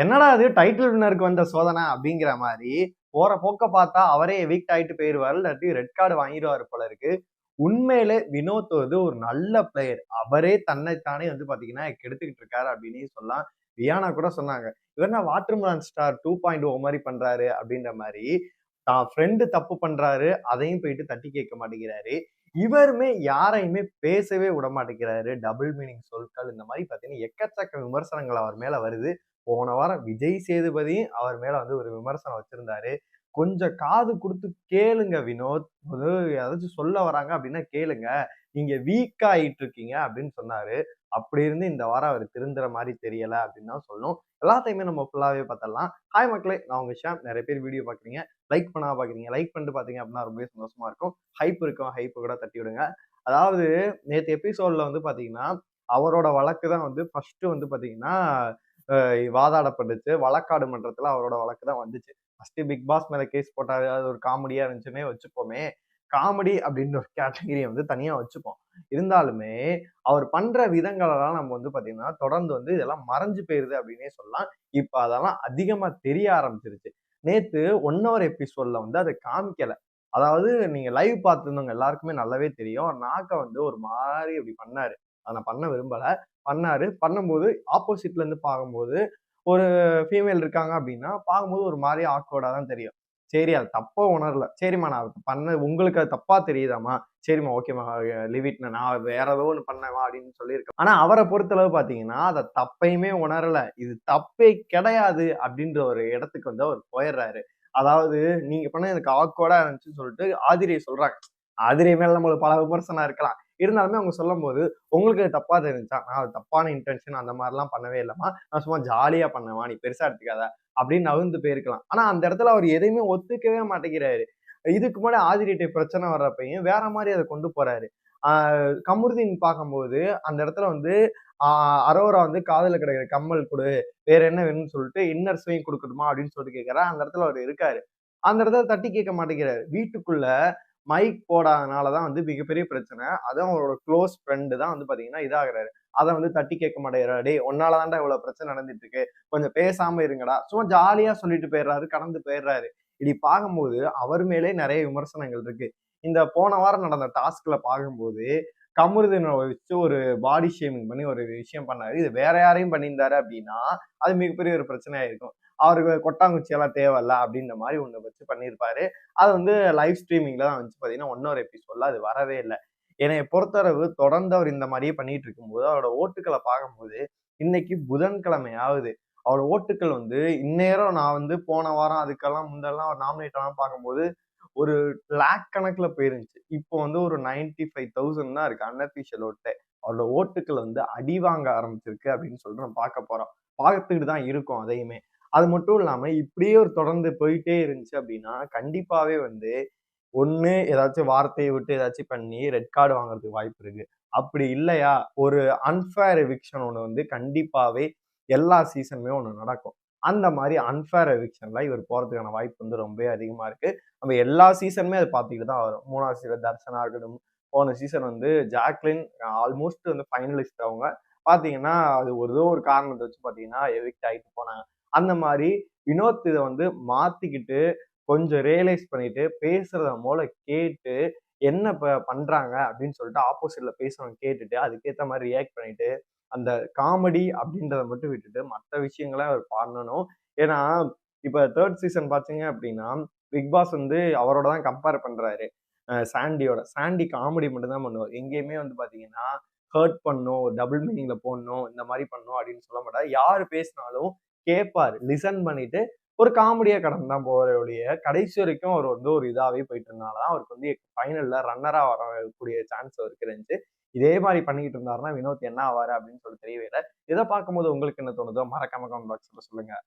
என்னடா அது டைட்டில் வின்னருக்கு வந்த சோதனை அப்படிங்கிற மாதிரி போற போக்க பார்த்தா அவரே எவிக்ட் ஆயிட்டு போயிடுவார் இல்லாட்டி ரெட் கார்டு வாங்கிடுவாரு போல இருக்கு. உண்மையிலே வினோத் வந்து ஒரு நல்ல பிளேயர் அவரே தன்னைத்தானே வந்து பாத்தீங்கன்னா கெடுத்துக்கிட்டு இருக்காரு அப்படின்னு சொல்லலாம். வியானா கூட சொன்னாங்க. இவர் நான் watermelon star two point O மாதிரி பண்றாரு அப்படின்ற மாதிரி தான் ஃப்ரெண்டு தப்பு பண்றாரு. அதையும் போயிட்டு தட்டி கேட்க மாட்டேங்கிறாரு. இவருமே யாரையுமே பேசவே விட மாட்டேங்கிறாரு. டபுள் மீனிங் சொற்கள் இந்த மாதிரி பார்த்தீங்கன்னா எக்கச்சக்க விமர்சனங்கள் அவர் மேல வருது. போன வாரம் விஜய் சேதுபதியும் அவர் மேல வந்து ஒரு விமர்சனம் வச்சிருந்தாரு. கொஞ்சம் காது கொடுத்து கேளுங்க வினோத். ஏதாச்சும் சொல்ல வராங்க அப்படின்னா கேளுங்க. நீங்க வீக் ஆயிட்டு இருக்கீங்க அப்படின்னு சொன்னாரு. அப்படி இருந்து இந்த வாரம் அவர் திருந்துற மாதிரி தெரியல அப்படின்னு தான் சொல்லணும். எல்லாத்தையுமே நம்ம ஃபுல்லாவே பார்த்தலாம் ஹாய் மக்களே நான் உங்க ஷாம். நிறைய பேர் வீடியோ பாக்குறீங்க லைக் பண்ணா பாக்குறீங்க லைக் பண்ணிட்டு பாத்தீங்க அப்படின்னா ரொம்பவே சந்தோஷமா இருக்கும். ஹைப் இருக்கும். ஹைப் கூட தட்டி விடுங்க. அதாவது நேற்று எபிசோட்ல வந்து பாத்தீங்கன்னா அவரோட வழக்கு தான் வந்து ஃபர்ஸ்ட் வந்து பாத்தீங்கன்னா வாதாடப்பட்டுச்சு வழக்காடு மன்றத்தில் அவரோட வழக்கு தான் வந்துச்சு. ஃபர்ஸ்ட் பிக் பாஸ் மேல கேஸ் போட்டாரு அது ஒரு காமெடியா இருந்துச்சுன்னே வச்சுப்போமே. காமெடி அப்படின்ற ஒரு கேட்டகரியை வந்து தனியா வச்சுப்போம். இருந்தாலுமே அவர் பண்ற விதங்களெல்லாம் நம்ம வந்து பாத்தீங்கன்னா தொடர்ந்து வந்து இதெல்லாம் மறைஞ்சு போயிருது அப்படின்னே சொல்லலாம். இப்ப அதெல்லாம் அதிகமா தெரிய ஆரம்பிச்சிருச்சு. நேத்து ஒன் ஹவர் எபிசோட்ல வந்து அதை காமிக்கல. அதாவது நீங்க லைவ் பார்த்துருந்தவங்க எல்லாருக்குமே நல்லாவே தெரியும். நாக்க வந்து ஒரு மாதிரி அப்படி பண்ணாரு. அதை நான் பண்ண விரும்பல. பண்ணாரு. பண்ணும்போது ஆப்போசிட்ல இருந்து பார்க்கும்போது ஒரு ஃபீமேல் இருக்காங்க அப்படின்னா பார்க்கும்போது ஒரு மாதிரி ஆக்வர்டாக தான் தெரியும். சரி அது தப்பாக உணரல. சரிம்மா நான் பண்ண உங்களுக்கு அது தப்பாக தெரியுதாம்மா? சரிம்மா ஓகேம்மா லிவிட்னா நான் வேற ஏதோ ஒன்று பண்ணவா அப்படின்னு சொல்லியிருக்கேன். ஆனால் அவரை பொறுத்தளவு பார்த்தீங்கன்னா அதை தப்பையுமே உணரல. இது தப்பே கிடையாது அப்படின்ற ஒரு இடத்துக்கு வந்து அவர் போயிடுறாரு. அதாவது நீங்கள் பண்ண எனக்கு ஆக்வர்டாக இருந்துச்சுன்னு சொல்லிட்டு ஆதிரியை சொல்கிறாங்க ஆதிரியை மேலே நம்மளுக்கு பல விமர்சனம் இருக்கலாம். இருந்தாலுமே அவங்க சொல்லும் போது உங்களுக்கு தப்பா தெரிஞ்சா நான் அது தப்பான இன்டென்ஷன் அந்த மாதிரிலாம் பண்ணவே இல்லைம்மா. நான் சும்மா ஜாலியா பண்ணவா நீ பெருசா எடுத்துக்காத. அப்படின்னு நகர்ந்து போயிருக்கலாம். ஆனா அந்த இடத்துல அவர் எதையுமே ஒத்துக்கவே மாட்டேங்கிறாரு. இதுக்கு முன்னாடி ஆதிரியட்டை பிரச்சனை வர்றப்பையும் வேற மாதிரி அதை கொண்டு போறாரு. ஆஹ் கமருதீன் பார்க்கும்போது அந்த இடத்துல வந்து ஆஹ் அரோரா வந்து காதல கிடைக்கிற கம்மல் கொடு. வேற என்ன வேணும்னு சொல்லிட்டு இன்னர் ஸ்விங் கொடுக்கணுமா அப்படின்னு சொல்லிட்டு கேட்கறா அந்த இடத்துல அவர் இருக்காரு. அந்த இடத்துல தட்டி கேட்க மாட்டேங்கிறாரு. வீட்டுக்குள்ள மைக் போடாதனால தான் வந்து மிகப்பெரிய பிரச்சனை. அதுவும் அவரோட க்ளோஸ் ஃப்ரெண்டு தான் வந்து பார்த்தீங்கன்னா இதாகிறாரு. அதை வந்து தட்டி கேட்க மாட்டேங்கிறாரு. டே ஒன்னாலதான்டா இவ்வளோ பிரச்சனை நடந்துட்டு இருக்கு கொஞ்சம் பேசாம இருங்கடா. சும்மா ஜாலியாக சொல்லிட்டு போயிடுறாரு கடந்து போயிடுறாரு. இப்படி பார்க்கும்போது அவர் மேலே நிறைய விமர்சனங்கள் இருக்கு. இந்த போன வாரம் நடந்த டாஸ்க்ல பார்க்கும்போது கமருதனை வச்சு ஒரு பாடி ஷேமிங் பண்ணி ஒரு விஷயம் பண்ணாரு. இது வேற யாரையும் பண்ணியிருந்தாரு அப்படின்னா அது மிகப்பெரிய ஒரு பிரச்சனையா இருக்கும். அவருக்கு கொட்டாங்குச்சி எல்லாம் தேவையில்ல அப்படின்ற மாதிரி ஒன்று வச்சு பண்ணியிருப்பாரு. அது வந்து லைவ் ஸ்ட்ரீமிங்ல தான் வந்து பார்த்தீங்கன்னா ஒன்னொரு எபிசோட்ல அது வரவே இல்லை. என்னை பொறுத்தளவு தொடர்ந்து அவர் இந்த மாதிரியே பண்ணிட்டு இருக்கும்போது அவரோட ஓட்டுக்களை பார்க்கும்போது இன்னைக்கு புதன்கிழமை ஆகுது அவரோட ஓட்டுக்கள் வந்து இந்நேரம் நான் வந்து போன வாரம் அதுக்கெல்லாம் முந்தெல்லாம் அவர் நாமினேட் ஆனால் பார்க்கும்போது ஒரு லேக் கணக்கில் போயிருந்துச்சு. இப்போ வந்து ஒரு நைன்டி ஃபைவ் தௌசண்ட் தான் இருக்கு அன்அஃபிஷியல் ஓட்டு. அவரோட ஓட்டுக்கள் வந்து அடி வாங்க ஆரம்பிச்சிருக்கு அப்படின்னு சொல்லிட்டு நம்ம பார்க்க போறோம். பார்த்துக்கிட்டு தான் இருக்கும் அதையுமே. அது மட்டும் இல்லாமல் இப்படியே ஒரு தொடர்ந்து போயிட்டே இருந்துச்சு அப்படின்னா கண்டிப்பாகவே வந்து ஒன்று ஏதாச்சும் வார்த்தையை விட்டு ஏதாச்சும் பண்ணி ரெட் கார்டு வாங்குறதுக்கு வாய்ப்பு இருக்கு. அப்படி இல்லையா? ஒரு அன்ஃபேர் எவிக்ஷன் ஒன்று வந்து கண்டிப்பாகவே எல்லா சீசனுமே ஒன்று நடக்கும். அந்த மாதிரி அன்ஃபேர் எவிக்ஷன்ல இவர் போகிறதுக்கான வாய்ப்பு வந்து ரொம்பவே அதிகமாக இருக்கு. நம்ம எல்லா சீசனுமே அதை பார்த்துக்கிட்டு தான் வரும். மூணாவது சீசன் தர்ஷனா இருக்கட்டும் போன சீசன் வந்து ஜாக்லின் ஆல்மோஸ்ட் வந்து ஃபைனலிஸ்ட் அவங்க. பார்த்தீங்கன்னா அது ஒரு ஏதோ ஒரு காரணத்தை வச்சு பார்த்தீங்கன்னா எவிக்ட் ஆகிட்டு போனாங்க. அந்த மாதிரி வினோத் இதை வந்து மாத்திக்கிட்டு கொஞ்சம் ரியலைஸ் பண்ணிட்டு பேசுறத மூல கேட்டு என்ன ப பண்றாங்க அப்படின்னு சொல்லிட்டு ஆப்போசிட்ல பேசுறவங்க கேட்டுட்டு அதுக்கேற்ற மாதிரி ரியாக்ட் பண்ணிட்டு அந்த காமெடி அப்படின்றத மட்டும் விட்டுட்டு மற்ற விஷயங்களை அவர் பண்ணணும். ஏன்னா இப்ப தேர்ட் சீசன் பாத்தீங்க அப்படின்னா பிக் பாஸ் வந்து அவரோட தான் கம்பேர் பண்றாரு. சாண்டியோட சாண்டி காமெடி மட்டும்தான் பண்ணுவார். எங்கேயுமே வந்து பாத்தீங்கன்னா ஹர்ட் பண்ணும் டபுள் மீனிங்ல போடணும் இந்த மாதிரி பண்ணும் அப்படின்னு சொல்ல மாட்டார். யாரு பேசினாலும் கேட்பார் லிசன் பண்ணிட்டு ஒரு காமெடியாக கடந்து தான் போகிறவருடைய கடைசி வரைக்கும் அவர் வந்து ஒரு இதாகவே போயிட்டு இருந்தால்தான் அவருக்கு வந்து ஃபைனலில் ரன்னராக வரக்கூடிய சான்ஸ் அவருக்கு இருந்துச்சு. இதே மாதிரி பண்ணிக்கிட்டு இருந்தாருன்னா வினோத் என்ன ஆவார் அப்படின்னு சொல்லி தெரியவே இல்லை. இதை பார்க்கும்போது உங்களுக்கு என்ன தோணுதோ மறக்காம கமெண்ட் பாக்ஸில் சொல்லுங்கள்